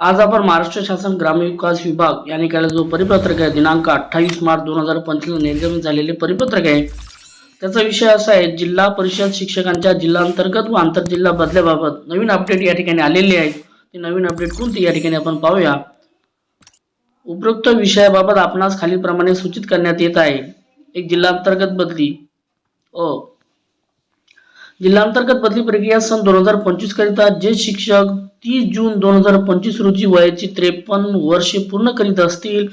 आज आपण महाराष्ट्र शासन ग्रामविकास विभाग यांनी निकाला जो परिपत्रक आहे दिनांक अठ्ठावीस मार्च दोन हजार पंचवीस निर्गमित झालेले परिपत्रक आहे. त्याचा विषय असा आहे जिल्हा परिषद शिक्षकांच्या जिल्हा अंतर्गत व आंतरजिल्हा बदल्याबाबत नवीन अपडेट या ठिकाणी आलेले आहे. ती नवीन अपडेट कोणती या ठिकाणी आपण पाहूया. उपरोक्त विषयाबाबत आपणास खालीलप्रमाणे सूचित करण्यात येत आहे. एक जिल्हा अंतर्गत बदली. ओ जिल्हांतर्गत बदली प्रक्रिया सन दोन हजार पंचवीस करिता जे शिक्षक तीस जून दोन हजार पंचवीस रोजी वयाची त्रेपन्न वर्षे पूर्ण करीत असतील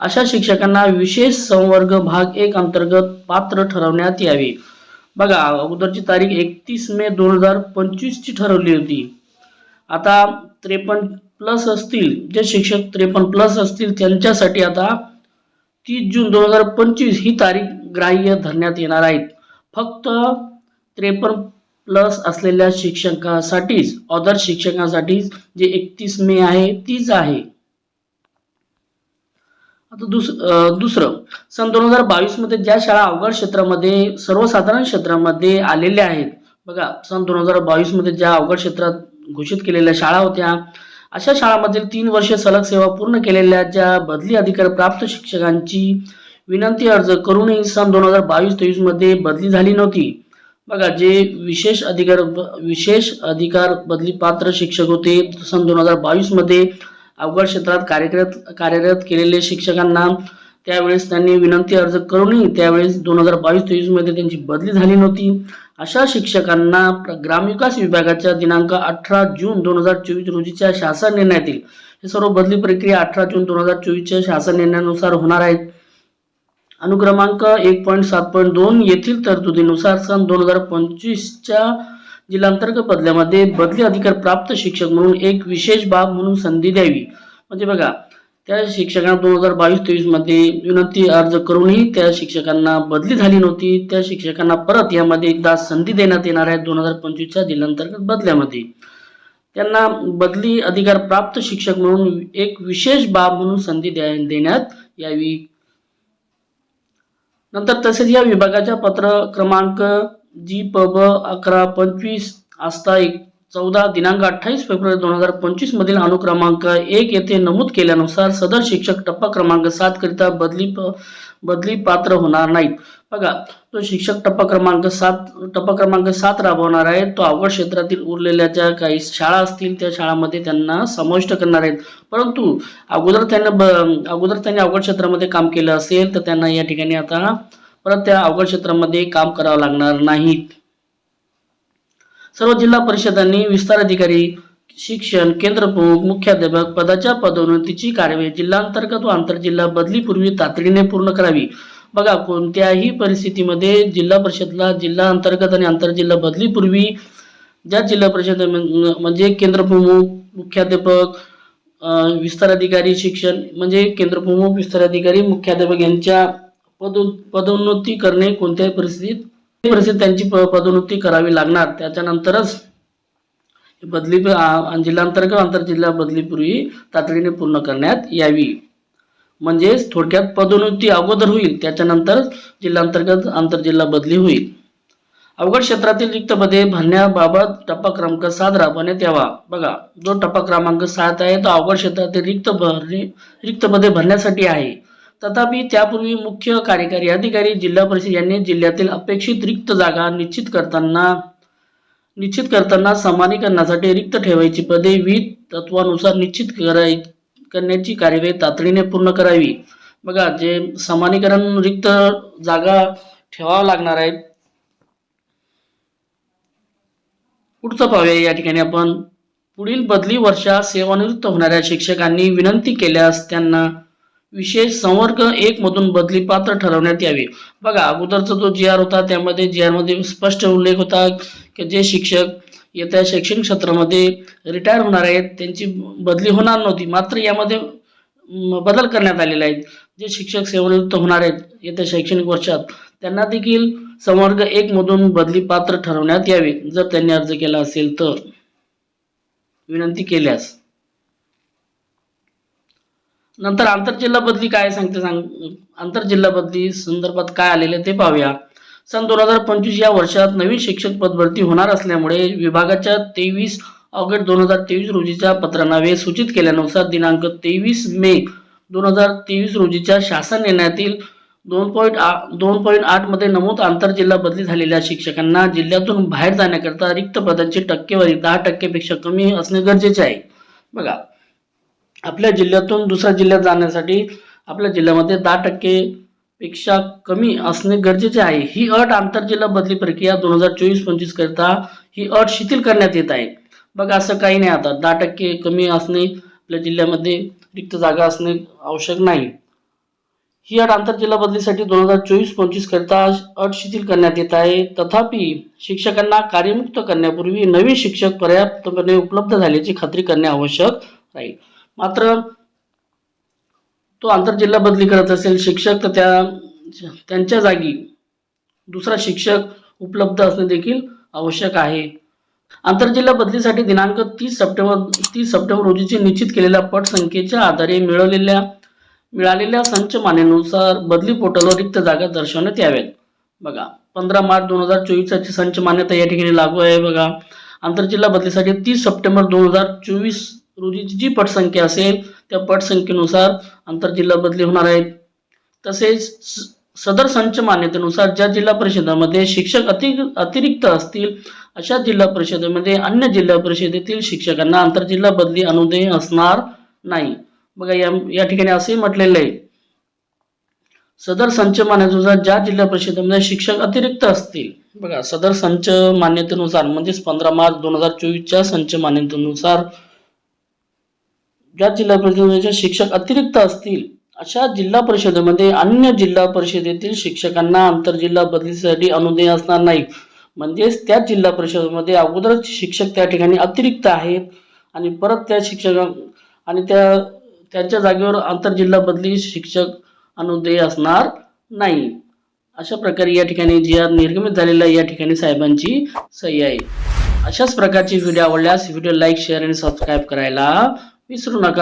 अशा शिक्षकांना विशेष संवर्ग भाग एक अंतर्गत पात्र ठरवण्यात यावे. बघा अगोदरची तारीख एकतीस मे दोन हजार पंचवीसची ठरवली होती. आता त्रेपन्न प्लस असतील जे शिक्षक त्रेपन्न प्लस असतील त्यांच्यासाठी आता तीस जून दोन हजार पंचवीस ही तारीख ग्राह्य धरण्यात येणार आहेत फक्त त्रेपन्न प्लस असलेल्या शिक्षकांसाठीच अदर शिक्षकांसाठीच जे एकतीस मे आहे तीच आहे. आता दुस दुसरं. सन दोन हजार बावीसमध्ये ज्या शाळा अवघड क्षेत्रामध्ये सर्वसाधारण क्षेत्रामध्ये आलेल्या आहेत बघा सन दोन हजार बावीसमध्ये ज्या अवघड क्षेत्रात घोषित केलेल्या शाळा होत्या अशा शाळांमधील तीन वर्षे सलग सेवा पूर्ण केलेल्या ज्या बदली अधिकार प्राप्त शिक्षकांची विनंती अर्ज करूनही सन दोन हजार बावीस तेवीसमध्ये बदली झाली नव्हती. बघा जे विशेष अधिकार विशेष अधिकार बदली पात्र शिक्षक होते सन दोन हजार बावीसमध्ये अवघड क्षेत्रात कार्यरत कार्यरत केलेले शिक्षकांना त्यावेळेस त्यांनी विनंती अर्ज करूनही त्यावेळेस दोन हजार बावीस तेवीसमध्ये त्यांची बदली झाली नव्हती. अशा शिक्षकांना ग्रामविकास विभागाच्या दिनांक अठरा जून दोन हजार चोवीस रोजीच्या शासन निर्णयातील हे सर्व बदली प्रक्रिया अठरा जून दोन हजार चोवीसच्या शासन निर्णयानुसार होणार आहेत. अनुक्रमांक एक पॉईंट सात पॉईंट दोन येथील तरतुदीनुसार सन दोन हजार पंचवीसच्या जिल्हांतर्गत बदल्यामध्ये बदली अधिकार प्राप्त शिक्षक म्हणून एक विशेष बाब म्हणून संधी द्यावी. म्हणजे बघा त्या शिक्षकांना दोन हजार बावीस तेवीसमध्ये विनंती अर्ज करूनही त्या शिक्षकांना बदली झाली नव्हती. त्या शिक्षकांना परत यामध्ये एकदा संधी देण्यात येणार आहे दोन हजार पंचवीसच्या जिल्हांतर्गत बदल्यामध्ये. त्यांना बदली अधिकार प्राप्त शिक्षक म्हणून एक विशेष बाब म्हणून संधी द्या देण्यात यावी. नंतर तसेच या विभागाच्या पत्र क्रमांक जी प ब अकरा पंचवीस आस्था एक चौदा दिनांक अठ्ठावीस फेब्रुवारी दोन हजार पंचवीस मधील अनुक्रमांक एक येथे नमूद केल्यानुसार सदर शिक्षक टप्पा क्रमांक सात करिता बदली प बदली पात्र होणार नाहीत. बघा तो शिक्षक टप्पा क्रमांक सात टप्पा क्रमांक सात राबवणार आहे. तो अवघड क्षेत्रातील उरलेल्या ज्या काही शाळा असतील त्या शाळांमध्ये त्यांना समाविष्ट करणार आहेत. परंतु अगोदर त्यांना ब अगोदर त्यांनी अवघड क्षेत्रामध्ये काम केलं असेल तर त्यांना या ठिकाणी आता परत त्या अवघड क्षेत्रामध्ये काम करावं लागणार नाहीत सर्व जिल्हा परिषदांनी विस्तार अधिकारी शिक्षण केंद्र प्रमुख मुख्याध्यापक पदाच्या पदोन्नतीची कार्यवाही जिल्हांतर्गत व आंतरजिल्हा बदलीपूर्वी तातडीने पूर्ण करावी. बघा कोणत्याही परिस्थितीमध्ये जिल्हा परिषदला जिल्हा अंतर्गत आणि आंतरजिल्हा बदलीपूर्वी ज्या जिल्हा परिषद म्हणजे केंद्रप्रमुख मुख्याध्यापक विस्ताराधिकारी विस्तार अधिकारी शिक्षण म्हणजे केंद्रप्रमुख विस्ताराधिकारी मुख्याध्यापक यांच्या पद पदोन्नती करणे कोणत्याही परिस्थितीत परिस्थितीत त्यांची प- पदोन्नती करावी लागणार. त्याच्यानंतरच बदली आ- जिल्हांतर्गत आंतरजिल्हा बदलीपूर्वी तातडीने पूर्ण करण्यात यावी. म्हणजेच थोडक्यात पदोन्नती अगोदर होईल त्याच्यानंतर जिल्हांतर्गत आंतरजिल्हा बदली होईल. अवघड क्षेत्रातील रिक्त पदे भरण्याबाबत टप्पा क्रमांक सात राबवण्यात यावा. बघा जो टप्पा क्रमांक सात आहे तो अवघड क्षेत्रातील रिक्त भरणे रिक्त पदे भरण्यासाठी आहे. तथापि त्यापूर्वी मुख्य कार्यकारी अधिकारी जिल्हा परिषद यांनी जिल्ह्यातील अपेक्षित रिक्त जागा निश्चित करताना निश्चित करताना समानीकरणासाठी रिक्त ठेवायची पदे विविध तत्वानुसार निश्चित कराय करण्याची कार्यवाही तातडीने पूर्ण करावी. बघा जे समानीकरण रिक्त जागा ठेवावं लागणार आहेत पुढचं पाहूया या ठिकाणी आपण पुढील बदली वर्षात सेवानिवृत्त होणाऱ्या शिक्षकांनी विनंती केल्यास त्यांना विशेष संवर्ग एक मधून बदली पात्र ठरवण्यात यावे. बघा अगोदरचा जो जी आर होता त्यामध्ये जी आरमध्ये स्पष्ट उल्लेख होता की जे शिक्षक येत्या शैक्षणिक क्षेत्रामध्ये रिटायर होणार आहेत. त्यांची बदली होणार नव्हती. मात्र यामध्ये बदल करण्यात आलेले आहेत जे शिक्षक सेवानिवृत्त होणार आहेत येत्या शैक्षणिक वर्षात त्यांना देखील संवर्ग एकमधून बदली पात्र ठरवण्यात यावे. जर त्यांनी अर्ज केला असेल तर. विनंती केल्यास. नंतर आंतरजिल्हा बदली काय सांगते सांग आंतरजिल्हा बदली संदर्भात काय आलेले ते पाहूया. सन दोन हजार पंचवीस या वर्षात नवीन शिक्षक पद भरती होणार असल्यामुळे विभागाच्या तेवीस ऑगस्ट दोन हजार तेवीस रोजीच्या पत्रनावे सूचित केल्यानुसार दिनांक तेवीस मे दोन हजार तेवीस रोजीच्या शासन निर्णयातील दोन पॉईंट आ दोन पॉईंट आठमध्ये नमूद आंतरजिल्हा बदली झालेल्या शिक्षकांना जिल्ह्यातून बाहेर जाण्याकरता रिक्त पदांची टक्केवारी दहा टक्केपेक्षा कमी असणे गरजेचे आहे. बघा आपल्या जिल्ह्यातून दुसऱ्या जिल्ह्यात जाण्यासाठी आपल्या जिल्ह्यामध्ये दहा टक्के पेक्षा कमी असणे गरजेचे आहे. ही अट आंतरजिल्हा बदली प्रक्रिया दोन हजार चोवीस पंचवीस करता ही अट शिथिल करण्यात येत आहे. बघा असं काही नाही आता. दहा टक्के कमी असणे आपल्या जिल्ह्यामध्ये रिक्त जागा असणे आवश्यक नाही. ही अट आंतरजिल्हा बदलीसाठी दोन हजार चोवीस पंचवीस करता अट शिथिल करण्यात येत आहे. तथापि शिक्षकांना कार्यमुक्त करण्यापूर्वी नवीन शिक्षक पर्याप्तपणे उपलब्ध झाल्याची खात्री करणे आवश्यक राहील. मात्र तो आंतरजिल्हा बदली करत असेल शिक्षक तर त्या त्यांच्या जागी दुसरा शिक्षक उपलब्ध असणे देखील आवश्यक आहे. आंतरजिल्हा बदलीसाठी दिनांक तीस सप्टेंबर तीस सप्टेंबर रोजीचे निश्चित केलेल्या पटसंख्येच्या आधारे मिळवलेल्या मिळालेल्या संच मान्यानुसार बदली पोर्टलवर रिक्त जागा दर्शवण्यात याव्यात. बघा पंधरा मार्च दोन हजार चोवीसची संच मान्यता या ठिकाणी लागू आहे बघा. आंतरजिल्हा बदलीसाठी तीस सप्टेंबर दोन हजार चोवीस रोजीची जी पटसंख्या असेल त्या पटसंख्येनुसार आंतरजिल्हा बदली होणार आहेत. तसेच सदर संच मान्यतेनुसार ज्या जिल्हा परिषदामध्ये शिक्षक अति अतिरिक्त असतील अशा जिल्हा परिषदेमध्ये अन्य जिल्हा परिषदेतील शिक्षकांना आंतरजिल्हा बदली अनुदेय असणार नाही. बघा या या ठिकाणी असे म्हटलेले आहे. सदर संच मान्यतेनुसार ज्या जिल्हा परिषदेमध्ये शिक्षक अतिरिक्त असतील बघा सदर संच मान्यतेनुसार म्हणजेच पंधरा मार्च दोन हजार चोवीसच्या संच मान्यतेनुसार ज्या जिल्हा परिषदेचे शिक्षक अतिरिक्त असतील अशा जिल्हा परिषदेमध्ये अन्य जिल्हा परिषदेतील शिक्षकांना आंतरजिल्हा बदलीसाठी अनुदय असणार नाही. म्हणजेच त्या जिल्हा परिषदेमध्ये अगोदरच शिक्षक त्या ठिकाणी अतिरिक्त आहेत आणि परत त्या शिक्षकां आणि त्या त्यांच्या जागेवर आंतरजिल्हा बदली शिक्षक अनुदेय असणार नाही. अशा प्रकारे या ठिकाणी जी आर निर्गमित झालेला या ठिकाणी साहेबांची सही आहे. अशाच प्रकारची व्हिडिओ आवडल्यास व्हिडिओ लाईक शेअर आणि सबस्क्राईब करायला విసురునక